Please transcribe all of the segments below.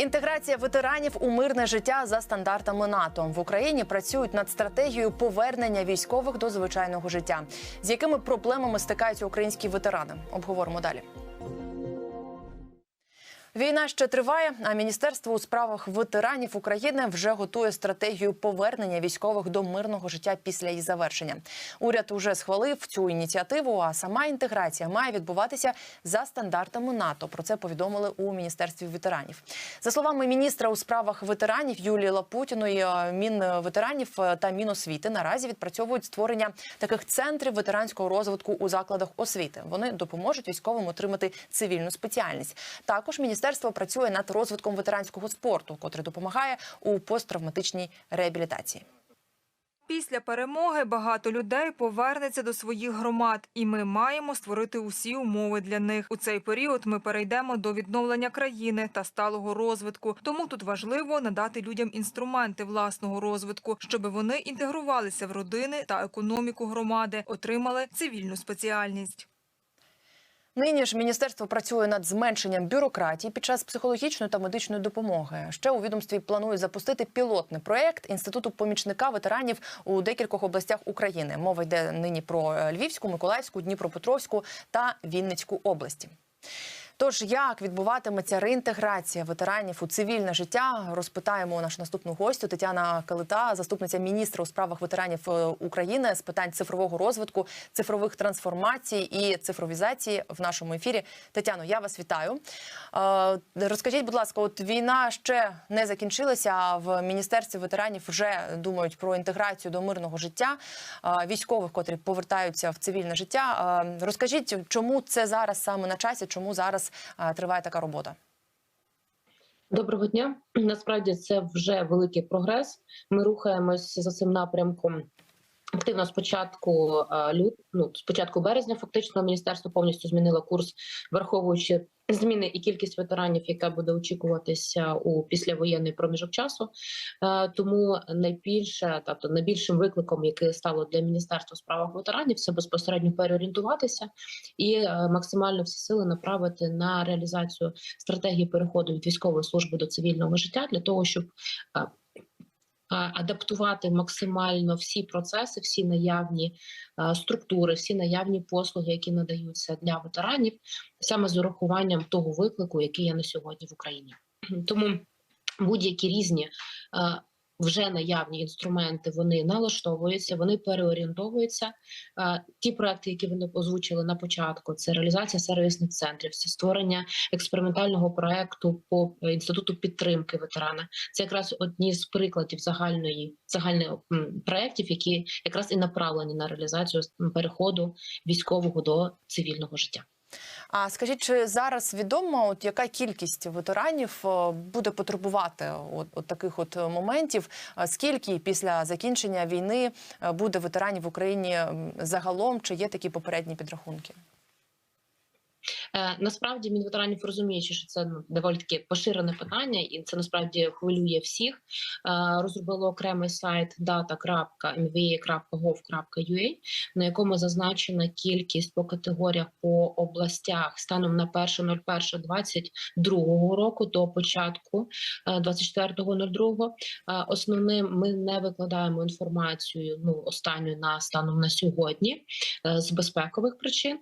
Інтеграція ветеранів у мирне життя за стандартами НАТО в Україні працюють над стратегією повернення військових до звичайного життя. З якими проблемами стикаються українські ветерани? Обговоримо далі. Війна ще триває, а міністерство у справах ветеранів України вже готує стратегію повернення військових до мирного життя після її завершення. Уряд уже схвалив цю ініціативу. А сама інтеграція має відбуватися за стандартами НАТО. Про це повідомили у міністерстві ветеранів. За словами міністра у справах ветеранів Юлії Лапутіної, мінветеранів та міносвіти наразі відпрацьовують створення таких центрів ветеранського розвитку у закладах освіти. Вони допоможуть військовим отримати цивільну спеціальність. Також міністерство працює над розвитком ветеранського спорту, котрий допомагає у посттравматичній реабілітації. Після перемоги багато людей повернеться до своїх громад, і ми маємо створити усі умови для них. У цей період ми перейдемо до відновлення країни та сталого розвитку. Тому тут важливо надати людям інструменти власного розвитку, щоб вони інтегрувалися в родини та економіку громади, отримали цивільну спеціальність. Нині ж міністерство працює над зменшенням бюрократії під час психологічної та медичної допомоги. Ще у відомстві планують запустити пілотний проект інституту помічника ветеранів у декількох областях України. Мова йде нині про Львівську, Миколаївську, Дніпропетровську та Вінницьку області. Тож, як відбуватиметься реінтеграція ветеранів у цивільне життя, розпитаємо нашу наступну гостю Тетяна Калита, заступниця міністра у справах ветеранів е, України з питань цифрового розвитку, цифрових трансформацій і цифровізації в нашому ефірі. Тетяно, я вас вітаю. Е, Розкажіть, будь ласка, от війна ще не закінчилася. а В міністерстві ветеранів вже думають про інтеграцію до мирного життя е, військових, котрі повертаються в цивільне життя. Розкажіть, чому це зараз саме на часі? Чому зараз триває така робота? Доброго дня. Насправді це вже великий прогрес. Ми рухаємось за цим напрямком. Активно з початку е, лют, ну, з початку березня, фактично, міністерство повністю змінило курс, враховуючи зміни і кількість ветеранів, яка буде очікуватися у післявоєнний проміжок часу. Е, Тому найбільше, тобто найбільшим викликом, який стало для міністерства у ветеранів, це безпосередньо переорієнтуватися і е, максимально всі сили направити на реалізацію стратегії переходу від військової служби до цивільного життя для того, щоб адаптувати максимально всі процеси, всі наявні структури, всі наявні послуги, які надаються для ветеранів, саме з урахуванням того виклику, який є на сьогодні в Україні. Тому будь-які різні а, вже наявні інструменти вони налаштовуються, вони переорієнтовуються. Ті проекти, які вони озвучили на початку, це реалізація сервісних центрів, це створення експериментального проекту по е, інституту підтримки ветерана. Це якраз одні з прикладів загальної загальних м, проєктів, які якраз і направлені на реалізацію переходу військового до цивільного життя. А скажіть, чи зараз відомо, от яка кількість ветеранів е, буде потребувати от, от таких от моментів? Е, Скільки після закінчення війни е, буде ветеранів в Україні загалом? Чи є такі попередні підрахунки? Е, насправді мінветеранів розуміючи, що це ну, доволі таке поширене питання, і це насправді хвилює всіх. Е, розробило окремий сайт data.mva.gov.ua, на якому зазначена кількість по категоріях по областях станом на 1.01.22 року до початку е, 24.02. Е, Основним ми не викладаємо інформацію ну останню на станом на сьогодні з безпекових причин.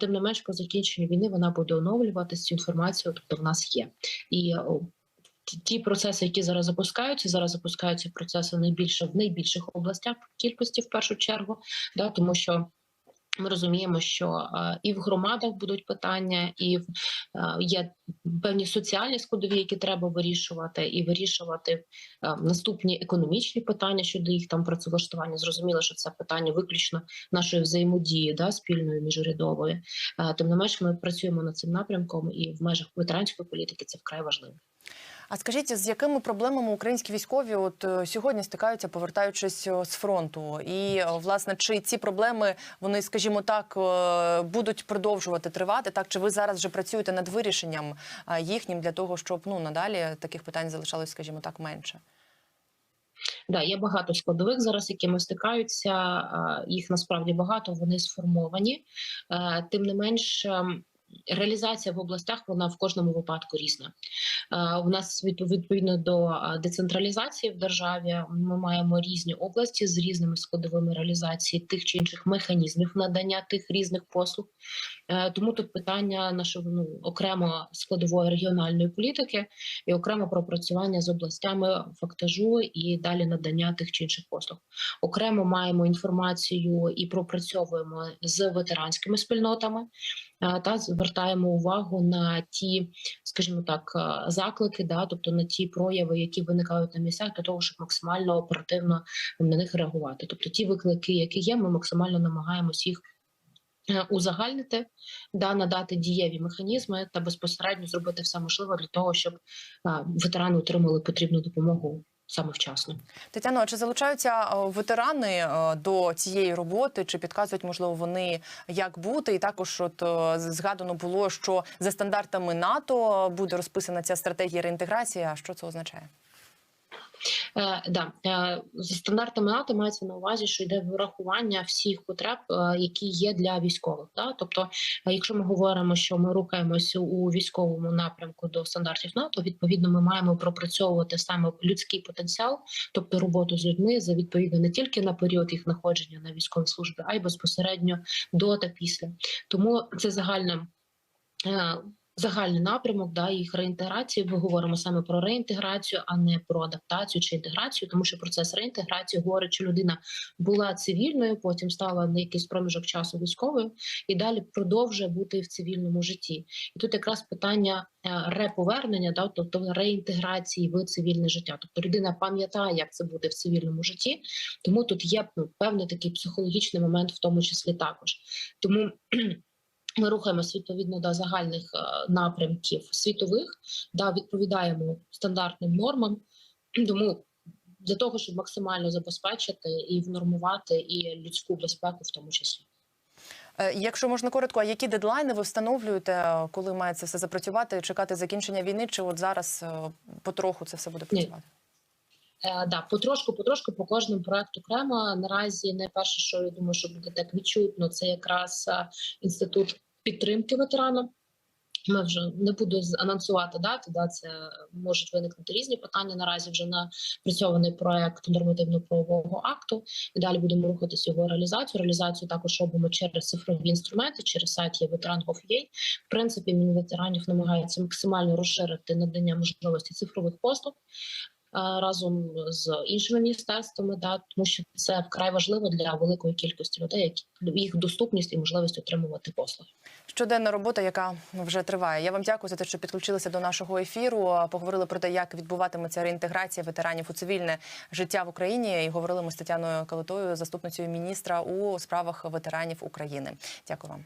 Тим не менш, по закінченню війни вона буде оновлюватися цю інформацію, тобто в нас є. І о, ті- процеси, які зараз запускаються, зараз запускаються процеси найбільше в найбільших областях кількості в першу чергу, да, тому що. Ми розуміємо, що і в громадах будуть питання, і є певні соціальні складові, які треба вирішувати, і вирішувати наступні економічні питання щодо їх там працевлаштування. Зрозуміло, що це питання виключно нашої взаємодії, да, спільної міжурядової. Тим не менш, ми працюємо над цим напрямком, і в межах ветеранської політики це вкрай важливо. А скажіть, з якими проблемами українські військові от е, сьогодні стикаються, повертаючись е, з фронту? І е, власне, чи ці проблеми вони, скажімо так, будуть продовжувати тривати? Так чи ви зараз вже працюєте над вирішенням їхнім для того, щоб ну надалі таких питань залишалось, скажімо так, менше? Да, є багато складових зараз, якими стикаються. Їх насправді багато, вони сформовані. Тим не менш, ем, реалізація в областях вона в кожному випадку різна. Е, У нас відповідно до е, децентралізації в державі ми маємо різні області з різними складовими реалізації тих чи інших механізмів надання тих різних послуг. Е, Тому тут питання нашого ну, окремо складової регіональної політики і окремо пропрацювання з областями фактажу і далі надання тих чи інших послуг. Окремо маємо інформацію і пропрацьовуємо з ветеранськими спільнотами та звертаємо увагу на ті, скажімо так, е, заклики, да, тобто на ті прояви, які виникають на місцях, для того, щоб максимально оперативно на них реагувати. Тобто, ті виклики, які є, ми максимально намагаємось їх. е, Узагальнити, да, надати дієві механізми та безпосередньо зробити все можливе для того, щоб ветерани отримали потрібну допомогу саме вчасно. Тетяно, а чи залучаються ветерани до цієї роботи? Чи підказують, можливо, вони як бути? І також от е, згадано було, що за стандартами НАТО буде розписана ця стратегія реінтеграції. А що це означає? Е, да, е, за стандартами НАТО мається на увазі, що йде врахування всіх потреб, е, які є для військових. Да? Тобто, якщо ми говоримо, що ми рухаємося у військовому напрямку до стандартів НАТО, відповідно, ми маємо пропрацьовувати саме людський потенціал, тобто роботу з людьми за відповідно не тільки на період їх знаходження на військовій службі, а й безпосередньо до та після. Тому це загальна. Загальний напрямок да їх реінтеграції. Ми говоримо саме про реінтеграцію, а не про адаптацію чи інтеграцію, тому що процес реінтеграції говорить, що людина була цивільною, потім стала на якийсь проміжок часу військовою і далі продовжує бути в цивільному житті. І тут якраз питання е, реповернення, да, тобто реінтеграції в цивільне життя. Тобто людина пам'ятає, як це буде в цивільному житті, тому тут є ну, певний такий психологічний момент, в тому числі також. Тому ми рухаємося відповідно до загальних е, напрямків світових, да, відповідаємо стандартним нормам. Тому для того, щоб максимально забезпечити і внормувати і людську безпеку, в тому числі. Е, Якщо можна коротко, а які дедлайни ви встановлюєте, е, коли має це все запрацювати, чекати закінчення війни, чи от зараз потроху це все буде Ні. Е, да, потрошку, потрошку по кожному проекту окремо. Наразі найперше, що я думаю, що буде так відчутно, це якраз е, інститут підтримки ветеранам. Ми вже не буду анонсувати дати, да, це можуть виникнути різні питання. Наразі вже напрацьований проект нормативно-правового акту. І далі будемо рухатись його реалізацію. Реалізацію також робимо через цифрові інструменти, через сайт є ветеран.gov.ua. В принципі, Мінветеранів намагається максимально розширити надання можливості цифрових послуг разом з іншими міністерствами, да, тому що це вкрай важливо для великої кількості людей, які їх доступність і можливість отримувати послуги. Щоденна робота, яка вже триває. Я вам дякую за те, що підключилися до нашого ефіру. Поговорили про те, як відбуватиметься реінтеграція ветеранів у цивільне життя в Україні. І говорили ми з Тетяною Калитою, заступницею міністра у справах ветеранів України. Дякую вам.